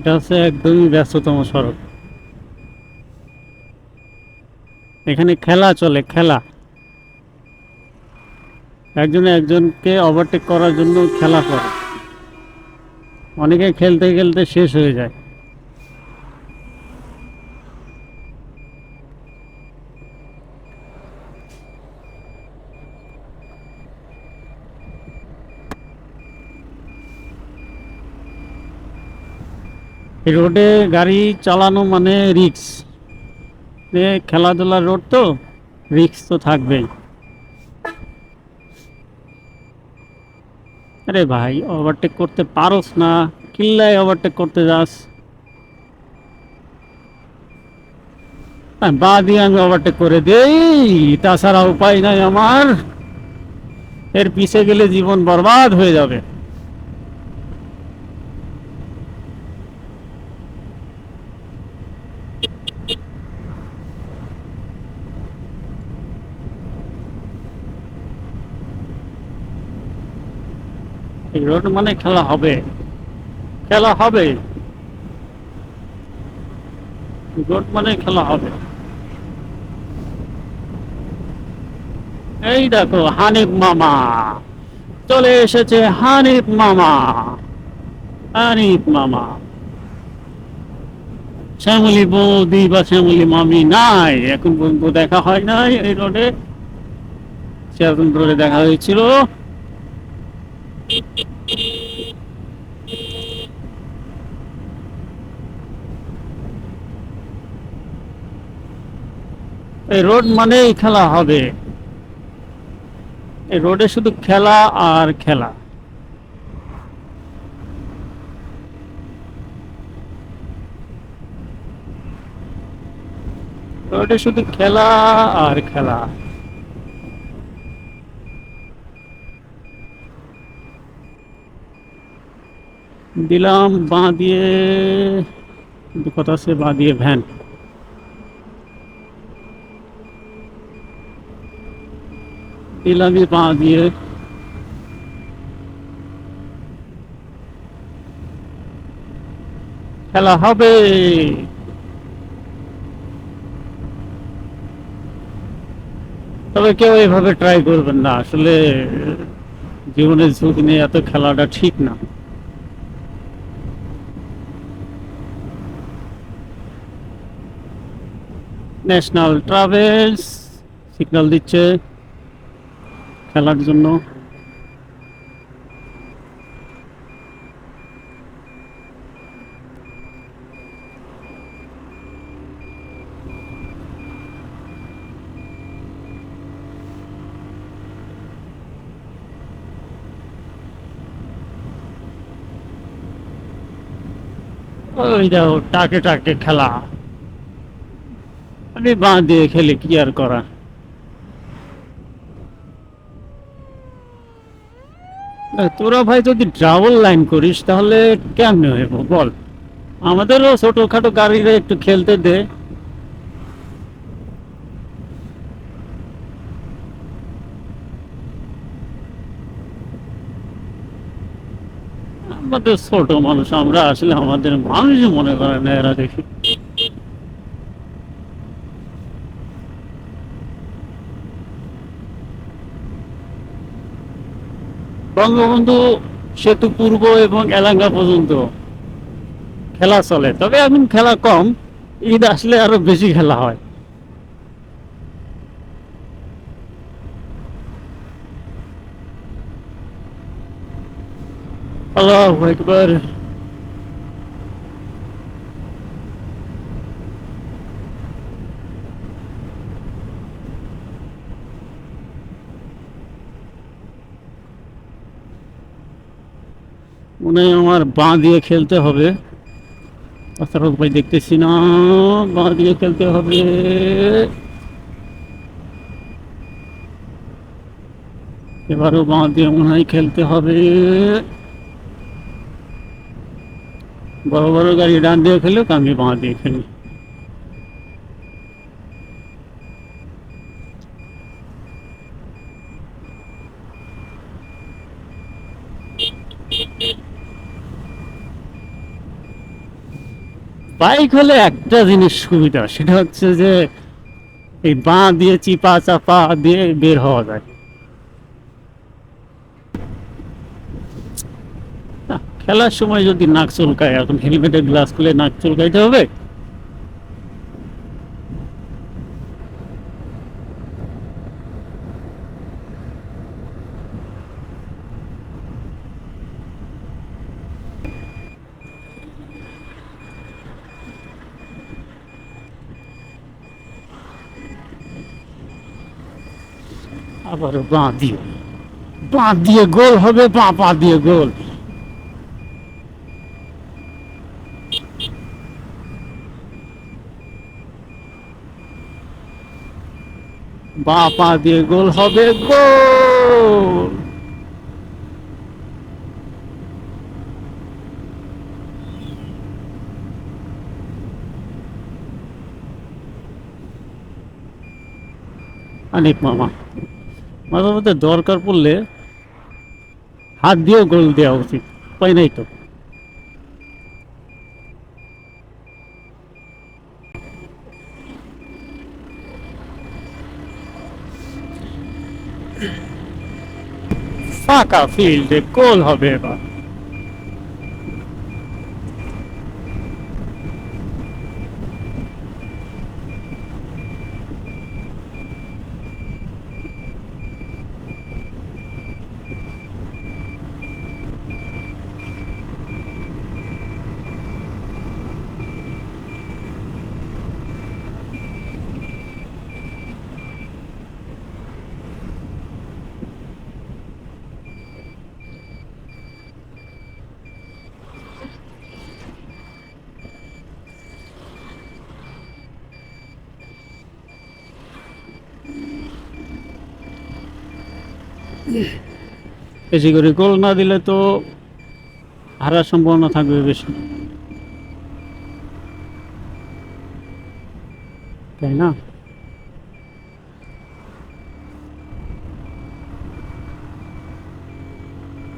এটা হচ্ছে একদমই ব্যস্ততম সড়ক। এখানে খেলা চলে, খেলা। একজন একজনকে ওভারটেক করার জন্য খেলা করে। অনেকে খেলতে খেলতে শেষ হয়ে যায়। রোডে গাড়ি চালানো মানে রিক্স। খেলাধুলার রোড তো, রিক্স তো থাকবেই। আরে ভাই ওভারটেক করতে পারোস না, কিল্লায় ওভারটেক করতে যাস। বা দিয়ে আমি ওভারটেক করে দেই, তাছাড়া উপায় নাই আমার। এর পিছে গেলে জীবন বরবাদ হয়ে যাবে। রোড মানে খেলা হবে। খেলা হবে। রোড মানে খেলা হবে। এই দেখো, হানিফ মামা। চলে এসেছে হানিফ মামা। হানিফ মামা। শ্যামলি বৌদি বা শ্যামলি মামি নাই। এখন পর্যন্ত দেখা হয় নাই এই রোডে। সেরকম রোডে দেখা হয়েছিল। এই রোড মানেই খেলা হবে। এই রোডে শুধু খেলা আর খেলা। রোডে শুধু খেলা আর খেলা। দিলাম, বাঁ দিয়ে কথা আছে, বাঁ দিয়ে ভ্যান। দিলামই বাঁ দিয়ে। খেলা হবে। তবে কেউ এভাবে ট্রাই করবেন না। আসলে জীবনের ঝুঁকি নিয়ে এত খেলাটা ঠিক না। ন্যাশনাল ট্রাভেলস সিগন্যাল দিচ্ছে খেলার জন্য। ওই দেখো টাকে টাকে খেলা। আমি বাঁ দিয়ে খেলি, কি আর করা তোরা ভাই যদি ডাবল লাইন করিস, তাহলে কেমনে হইব? বল। আমাদেরও ছোটখাটো গাড়িরে একটু খেলতে দে। আমাদের ছোট মানুষ, আমরা আসলে আমাদের মানুষই মনে করে না এরা দেখি। বঙ্গবন্ধু সেতু পূর্ব এবং এলাঙ্গা পর্যন্ত খেলা চলে। তবে এখন খেলা কম, ঈদ আসলে আরও বেশি খেলা হয়। আল্লাহ একবার মনে হয় আমার বাঁ দিয়ে খেলতে হবে। উপায় দেখতেছি না, বাঁ দিয়ে খেলতে হবে। এবারও বাঁ দিয়ে মনে হয় খেলতে হবে। বড় বড় গাড়ি ডান দিয়ে খেলুক, আমি বাঁ দিয়ে খেলি। বাইক হলে একটা জিনিস সুবিধা, সেটা হচ্ছে যে এই বাঁ দিয়ে চিপা চাপা দিয়ে বের হওয়া যায়। খেলার সময় যদি নাক চুলকায়, এখন হেলমেটের গ্লাস খুলে নাক চুলকাইতে হবে? আবার বাঁ দিয়ে। বাঁ দিয়ে গোল হবে, বাঁ পা দিয়ে গোল। বাঁ পা দিয়ে গোল হবে, গোল। অনেক মামা। মাঝে মধ্যে দরকার পড়লে হাত দিয়েও গোল দেওয়া উচিত। উপায় নাই তো। ফাঁকা ফিল্ডে গোল হবে এবার। বেশি করে গোল না দিলে তো হারার সম্ভাবনা থাকবে বেশি। তাই না?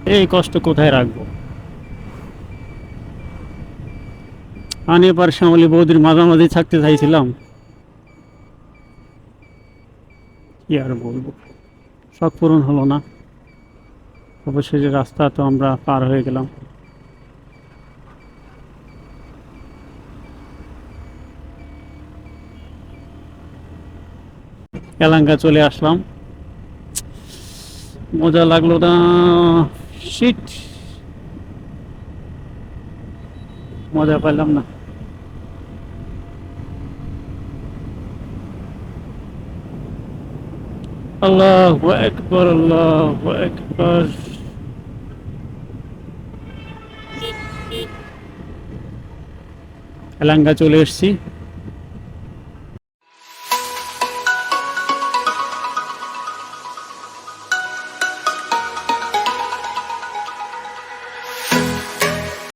এই কষ্ট কোথায় রাখব? আমি এবার শ্যামলী বৌদির মাঝামাঝি থাকতে চাইছিলাম। কি আর বলব? শখ পূরণ হলো না। অবশেষে রাস্তা তো আমরা পার হয়ে গেলাম। এলাঙ্কা চলে আসলাম। মজা লাগল না। শীত মজা পাইলাম না। আল্লাহ একবার আল্লাহ একবার এলাঙ্গা চলে এসছি।